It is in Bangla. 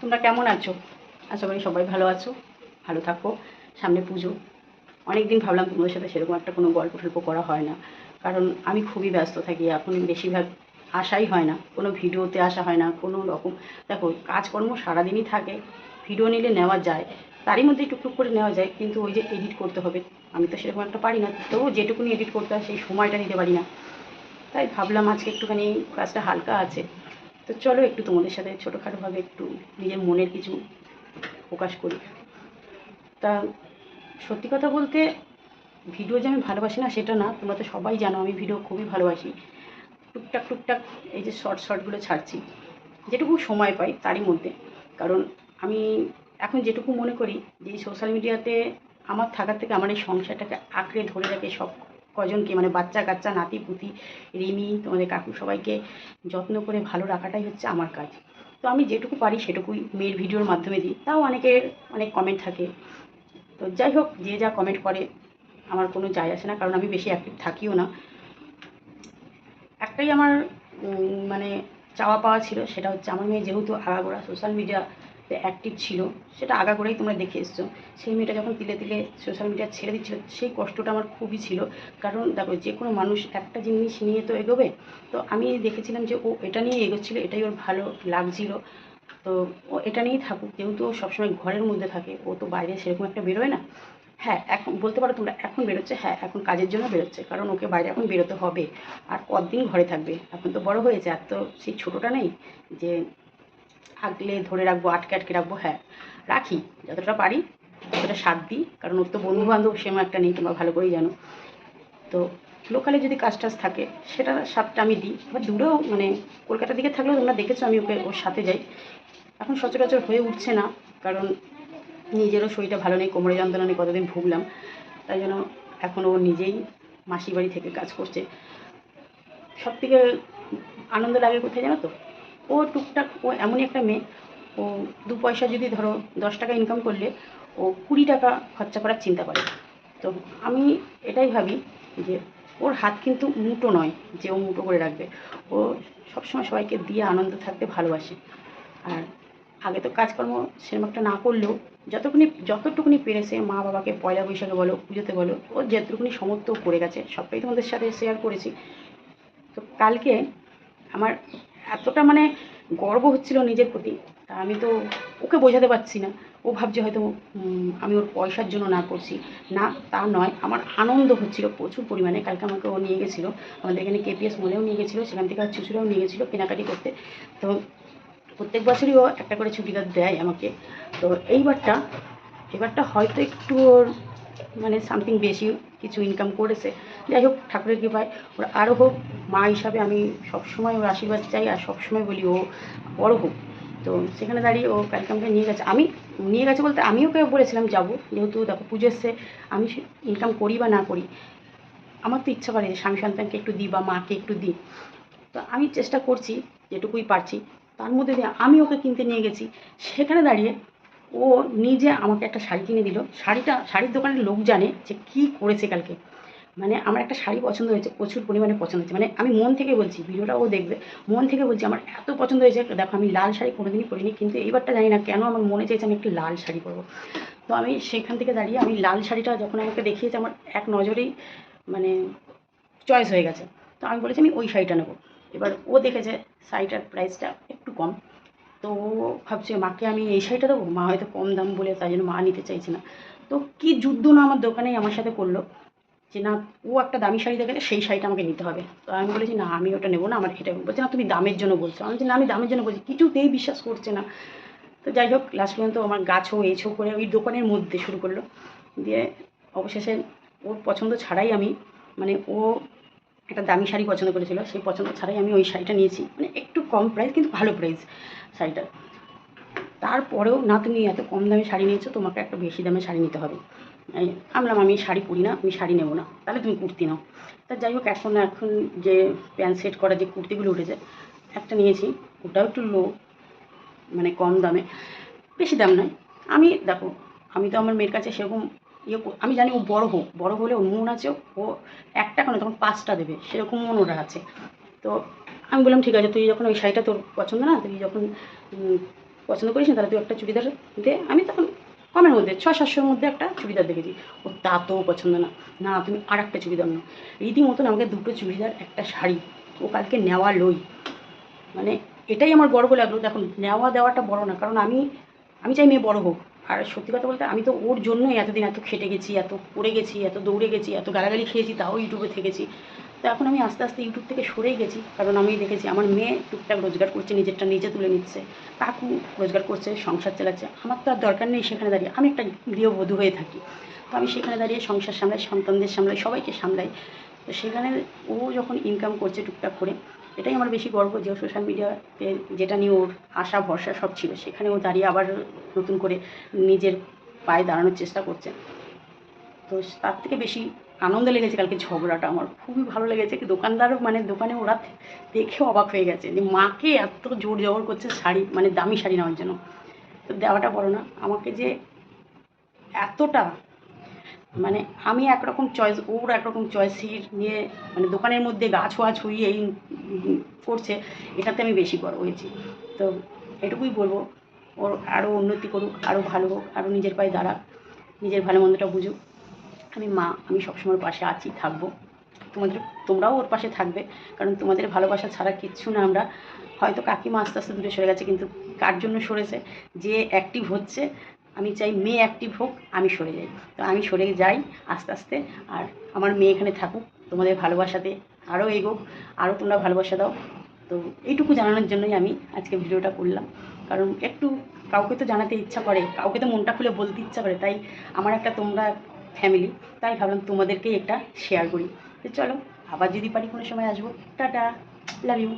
তোমরা কেমন আছো? আশা করি সবাই ভালো আছো, ভালো থাকো, সামনে পুজো। অনেক দিন ভাবলাম তোমাদের সাথে সেরকম একটা কোনো গল্প টল্প করা হয় না। কারণ আমি খুবই ব্যস্ত থাকি, এখন বেশিরভাগ আসাই হয় না। কোনো ভিডিওতে আসা হয় না, কোনো রকম। দেখো, কাজকর্ম সারাদিনই থাকে, ভিডিও নিলে নেওয়া যায়। তারই মধ্যে টুকটুক করে নেওয়া যায়, কিন্তু ওই যে এডিট করতে হবে। আমি তো সেরকম একটা পারি না তবু যেটুকুনি এডিট করতে হয়, সেই সময়টা নিতে পারি না। তাই ভাবলাম আজকে একটুখানি কাজটা হালকা আছে। তো চলো একটু তোমাদের সাথে ছোটোখাটোভাবে একটু নিজের মনের কিছু প্রকাশ করি। তা সত্যি কথা বলতে ভিডিও যে আমি ভালোবাসি না সেটা না, তোমরা তো সবাই জানো আমি ভিডিও খুবই ভালোবাসি। টুকটাক টুকটাক এই যে শর্ট শর্টগুলো ছাড়ছি, যেটুকু সময় পাই তারই মধ্যে। কারণ আমি এখন যেটুকু মনে করি যে সোশ্যাল মিডিয়াতে আমার থাকার থেকে আমার এই সংসারটাকে আঁকড়ে ধরে রাখে সব কজনকে মানে বাচ্চা কাচ্চা, নাতি, পুতি, রিমি, তোমাদের কাকু, সবাইকে যত্ন করে ভালো রাখাটাই হচ্ছে আমার কাজ। তো আমি যেটুকু পারি সেটুকুই মেয়ের ভিডিওর মাধ্যমে দিই। তাও অনেকের অনেক কমেন্ট থাকে। তো যাই হোক, যে যা কমেন্ট করে, আমার কোনো যায় আসে না, কারণ আমি বেশি অ্যাক্টিভ থাকিও না। একটাই আমার মানে চাওয়া পাওয়া ছিল, সেটা হচ্ছে আমার মেয়ে যেহেতু আগাগোড়া সোশ্যাল মিডিয়াতে অ্যাক্টিভ ছিল, সেটা আগাগোড়াই তোমরা দেখে এসছো। সেই মেয়েটা যখন তিলে তিলে সোশ্যাল মিডিয়া ছেড়ে দিচ্ছিল, সেই কষ্টটা আমার খুবই ছিল। কারণ দেখো, যে কোনো মানুষ একটা জিনিস নিয়ে তো এগোবে। তো আমি দেখেছিলাম যে ও এটা নিয়ে এগোচ্ছিল, এটাই ওর ভালো লাগছিল। তো ও এটা নিয়েই থাকুক, যেহেতু ও সবসময় ঘরের মধ্যে থাকে, ও তো বাইরে সেরকম একটা বেরোয় না। হ্যাঁ এখন বলতে পারো তোমরা এখন বেরোচ্ছে হ্যাঁ এখন কাজের জন্য বেরোচ্ছে, কারণ ওকে বাইরে এখন বেরোতে হবে। আর কতদিন ঘরে থাকবে? এখন তো বড় হয়েছে আর তো সেই ছোটোটা নেই যে আগলে ধরে রাখব, আটকে আটকে রাখব হ্যাঁ। রাখি, যতটা পারি, ততটা সাথ দিই। কারণ ওর তো বন্ধু বান্ধব সেরকম একটা নেই, তোমরা ভালো করেই জানো। তো লোকালে যদি কাজ টাজ থাকে সেটা সাথটা আমি দিই। এবার দূরেও মানে কলকাতার দিকে থাকলেও তোমরা দেখেছ, আমি ওকে, ওর সাথে যাই। এখন সচরাচর হয়ে উঠছে না, কারণ নিজেরও শরীরটা ভালো নেই, কোমরে যন্ত্রণা নেই, কতদিন ভুগলাম। তাই জন্য এখন ও নিজেই মাসির বাড়ি থেকে কাজ করছে। সব থেকে আনন্দ লাগে কোথায় জানো তো? ও টুকটাক, ও এমনই একটা মেয়ে, ও দু পয়সা যদি ধরো দশ টাকা ইনকাম করলে, ও কুড়ি টাকা খরচা করার চিন্তা করে। তো আমি এটাই ভাবি যে ওর হাত কিন্তু মুটো নয় যে ও মুটো করে রাখবে। ও সবসময় সবাইকে দিয়ে আনন্দ থাকতে ভালোবাসে। আর আগে তো কাজকর্ম সেরকম একটা না করলেও যতটুকুনি যতটুকুনি পেরেছে মা বাবাকে পয়লা বৈশাখে বলো, পুজোতে বলো, ও যেটুকুনি সমর্থ করে গেছে, সবটাই তোমাদের সাথে শেয়ার করেছি। তো কালকে আমার এতটা মানে গর্ব হচ্ছিল নিজের প্রতি। তা আমি তো ওকে বোঝাতে পারছি না। ও ভাবছে হয়তো আমি ওর পয়সার জন্য না করছি। না, তা নয়, আমার আনন্দ হচ্ছিল প্রচুর পরিমাণে। কালকে আমাকে ও নিয়ে গেছিল। আমাদের এখানে কেপিএস মলেও নিয়ে গেছিল, সেখান থেকে আর চুচুড়াও নিয়ে গেছিল কেনাকাটি করতে। তো প্রত্যেক বছরই ও একটা করে ছুটিটা দেয় আমাকে। তো এইবারটা, এবারটা হয়তো একটু ওর মানে সামথিং বেশি কিছু ইনকাম করেছে। যাই হোক, ঠাকুরের কৃপায় ওর আরও হোক, মা হিসাবে আমি সবসময় ওর আশীর্বাদ চাই আর সবসময় বলি ও বড় হোক। তো সেখানে দাঁড়িয়ে ও কালকে নিয়ে গেছে। আমি নিয়ে গেছে বলতে আমি ওকে বলেছিলাম যাব, যেহেতু দেখো পুজো এসছে, আমি ইনকাম করি বা না করি, আমার তো ইচ্ছা করে যে স্বামী সন্তানকে একটু দিই বা মাকে একটু দিই। তো আমি চেষ্টা করছি, যেটুকুই পারছি, তার মধ্যে দিয়ে আমি ওকে কিনতে নিয়ে গেছি। সেখানে দাঁড়িয়ে ও নিজে আমাকে একটা শাড়ি কিনে দিল। শাড়িটা, শাড়ির দোকানের লোক জানে যে কী করেছে কালকে। মানে আমার একটা শাড়ি পছন্দ হয়েছে, প্রচুর পরিমাণে পছন্দ হয়েছে। মানে আমি মন থেকে বলছি, ভিডিওটা ও দেখবে, মন থেকে বলছি আমার এত পছন্দ হয়েছে। দেখো, আমি লাল শাড়ি কোনোদিনই পরিনি, কিন্তু এইবারটা জানি না কেন আমার মনে চেয়েছে আমি একটা লাল শাড়ি পরবো। তো আমি সেখান থেকে দাঁড়িয়ে আমি লাল শাড়িটা যখন আমাকে দেখিয়েছে, আমার এক নজরেই মানে চয়েস হয়ে গেছে। তো আমি বলেছি আমি ওই শাড়িটা নেব। এবার ও দেখেছে শাড়িটার প্রাইসটা একটু কম। তো ভাবছে, মাকে আমি এই শাড়িটা দেবো? মা হয়তো কম দাম বলে তাই জন্য মা নিতে চাইছে না। তো কি যুদ্ধ না আমার দোকানেই আমার সাথে করল যে, না, ও একটা দামি শাড়ি দেখেছে, সেই শাড়িটা আমাকে নিতে হবে। তো আমি বলেছি, না, আমি ওটা নেব না, আমার এটা বলছে, না, তুমি দামের জন্য বলছো। আমি না, আমি দামের জন্য বলছি। কিছুতেই বিশ্বাস করছে না। তো যাই হোক লাস্ট পর্যন্ত আমার গাছও এছো করে ওই দোকানের মধ্যে শুরু করল। দিয়ে অবশেষে ওর পছন্দ ছাড়াই আমি মানে ও একটা দামি শাড়ি পছন্দ করেছিল, সেই পছন্দ ছাড়াই আমি ওই শাড়িটা নিয়েছি। মানে একটু কম প্রাইস কিন্তু ভালো প্রাইস শাড়িটার তারপরেও না তুমি এত কম দামে শাড়ি নিয়েছো, তোমাকে একটা বেশি দামে শাড়ি নিতে হবে। এই আমি আমি শাড়ি পরি না, আমি শাড়ি নেব না, তাহলে তুমি কুর্তি নাও। তা যাই হোক, এখন এখন যে প্যান্ট সেট করা যে কুর্তিগুলো উঠেছে, একটা নিয়েছি, ওটাও একটু লো মানে কম দামে। বেশি দাম নয়। আমি, দেখো, আমি তো আমার মেয়ের কাছে সেরকম ইয়ে আমি জানি ও বড় হোক, বড় হলে ওর মন আছে, ও একটা কেন তখন পাঁচটা দেবে, সেরকম মন ওরা আছে। তো আমি বললাম, ঠিক আছে, তুই যখন ওই শাড়িটা তোর পছন্দ না, তুই যখন পছন্দ করিস না, তাহলে তুই একটা চুড়িদার দে। আমি তখন কমের মধ্যে ছয় সাতশোর মধ্যে একটা চুড়িদার দেখেছি। ও তা তো পছন্দ না। না, তুমি আর একটা চুড়িদার নাও। রীতিমতন আমাকে দুটো চুড়িদার, একটা শাড়ি, ও কালকে নেওয়া লই মানে এটাই আমার গর্ব লাগল। দেখুন নেওয়া দেওয়াটা বড় না, কারণ আমি আমি চাই মেয়ে বড় হোক। আর সত্যি কথা বলতে আমি তো ওর জন্যই এতদিন এত খেটে গেছি, এত পড়ে গেছি, এত দৌড়ে গেছি, এত গালাগালি খেয়েছি, তাও ইউটিউবে থেকেছি। তো এখন আমি আস্তে আস্তে ইউটিউব থেকে সরেই গেছি, কারণ আমি দেখেছি আমার মেয়ে টুকটাক রোজগার করছে, নিজেরটা নিজে তুলে নিচ্ছে, কাকু রোজগার করছে, সংসার চালাচ্ছে, আমার তো আর দরকার নেই সেখানে দাঁড়িয়ে। আমি একটা গৃহবধূ হয়ে থাকি। তো আমি সেখানে দাঁড়িয়ে সংসার সামলাই, সন্তানদের সামলাই, সবাইকে সামলাই। তো সেখানে ও যখন ইনকাম করছে টুকটাক করে, এটাই আমার বেশি গর্ব যে সোশ্যাল মিডিয়াতে যেটা নিয়ে ওর আশা, ভরসা সব ছিল, সেখানে ও দাঁড়িয়ে আবার নতুন করে নিজের পায়ে দাঁড়ানোর চেষ্টা করছে। তো তার থেকে বেশি আনন্দ লেগেছে কালকে ঝগড়াটা আমার। খুবই ভালো লেগেছে কি দোকানদারও মানে দোকানে ওরা দেখে অবাক হয়ে গেছে যে মাকে এত জোর জবর করছে শাড়ি মানে দামি শাড়ি নেওয়ার জন্য। তো দেওয়াটা বড় না, আমাকে যে এতটা মানে আমি একরকম চয়েস ওর একরকম চয়েস নিয়ে মানে দোকানের মধ্যে গা ছোঁয়া ছুঁয়ে এই করছে, এটাতে আমি বেশি বড় হয়েছি। তো এটুকুই বলব, ওর আরও উন্নতি করুক আরও ভালো হোক আরও নিজের পায়ে দাঁড়াক, নিজের ভালো মন্দটা বুঝুক। আমি মা, আমি সবসময় পাশে আছি, থাকব। তোমাদের, তোমরাও ওর পাশে থাকবে, কারণ তোমাদের ভালোবাসা ছাড়া কিচ্ছু না আমরা। হয়তো কাকিমা আস্তে আস্তে দূরে সরে গেছে, কিন্তু কার জন্য সরেছে? যে অ্যাক্টিভ হচ্ছে আমি চাই মেয়ে অ্যাক্টিভ হোক, আমি সরে যাই। তো আমি সরে যাই আস্তে আস্তে, আর আমার মেয়ে এখানে থাকুক, তোমাদের ভালোবাসাতে আরও এগোক আরও তোমরা ভালোবাসা দাও। তো এইটুকু জানানোর জন্যই আমি আজকে ভিডিওটা করলাম। কারণ একটু কাউকে তো জানাতে ইচ্ছা করে, কাউকে তো মনটা খুলে বলতে ইচ্ছা করে, তাই আমার একটা তোমরা ফ্যামিলি তাই ভাবলাম তোমাদেরকেই একটা শেয়ার করি। তো চলো, আবার যদি পারি কোনো সময় আসব। Tata love you